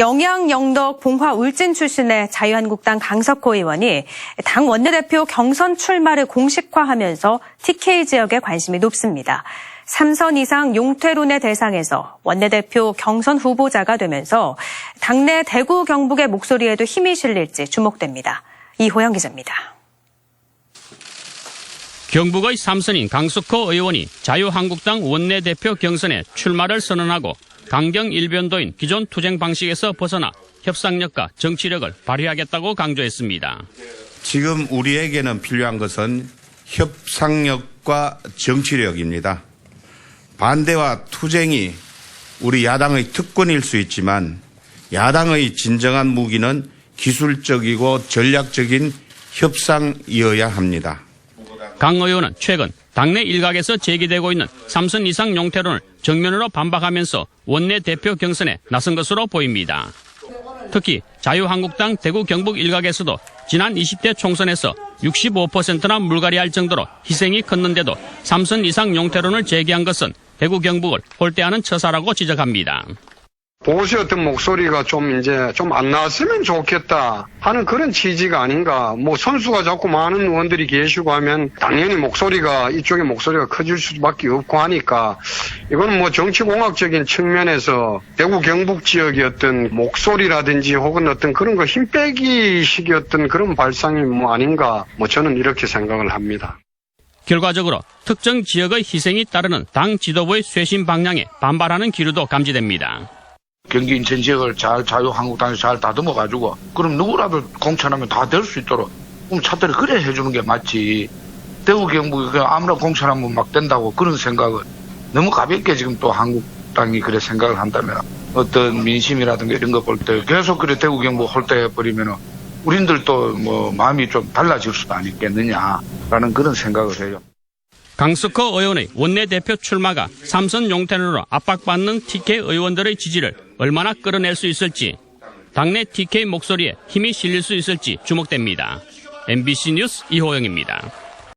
영양, 영덕, 봉화, 울진 출신의 자유한국당 강석호 의원이 당 원내대표 경선 출마를 공식화하면서 TK 지역에 관심이 높습니다. 3선 이상 용퇴론의 대상에서 원내대표 경선 후보자가 되면서 당내 대구 경북의 목소리에도 힘이 실릴지 주목됩니다. 이호영 기자입니다. 경북의 삼선인 강석호 의원이 자유한국당 원내대표 경선에 출마를 선언하고 강경 일변도인 기존 투쟁 방식에서 벗어나 협상력과 정치력을 발휘하겠다고 강조했습니다. 지금 우리에게는 필요한 것은 협상력과 정치력입니다. 반대와 투쟁이 우리 야당의 특권일 수 있지만 야당의 진정한 무기는 기술적이고 전략적인 협상이어야 합니다. 강 의원은 최근 당내 일각에서 제기되고 있는 삼선 이상 용태론을 정면으로 반박하면서 원내 대표 경선에 나선 것으로 보입니다. 특히 자유한국당 대구 경북 일각에서도 지난 20대 총선에서 65%나 물갈이할 정도로 희생이 컸는데도 삼선 이상 용태론을 제기한 것은 대구 경북을 홀대하는 처사라고 지적합니다. 보시 어떤 목소리가 좀 이제 좀 안 나왔으면 좋겠다 하는 그런 취지가 아닌가. 뭐 선수가 자꾸 많은 의원들이 계시고 하면 당연히 목소리가 이쪽의 목소리가 커질 수밖에 없고 하니까 이거는 뭐 정치공학적인 측면에서 대구 경북 지역의 어떤 목소리라든지 혹은 어떤 그런 거 힘 빼기 식이었던 그런 발상이 뭐 아닌가. 뭐 저는 이렇게 생각을 합니다. 결과적으로 특정 지역의 희생이 따르는 당 지도부의 쇄신 방향에 반발하는 기류도 감지됩니다. 경기 인천 지역을 잘 자유한국당에서 잘 다듬어 가지고 그럼 누구라도 공천하면 다 될 수 있도록 그럼 차들이 그래 해주는 게 맞지 대구 경북이 그냥 아무나 공천하면 막 된다고 그런 생각을 너무 가볍게 지금 또 한국당이 그래 생각을 한다면 어떤 민심이라든가 이런 거 볼 때 계속 그래 대구 경북 홀대해 버리면은 우린들도 뭐 마음이 좀 달라질 수도 아니겠느냐라는 그런 생각을 해요. 강석호 의원의 원내대표 출마가 삼선 용태론으로 압박받는 TK 의원들의 지지를 얼마나 끌어낼 수 있을지 당내 TK 목소리에 힘이 실릴 수 있을지 주목됩니다. MBC 뉴스 이호영입니다.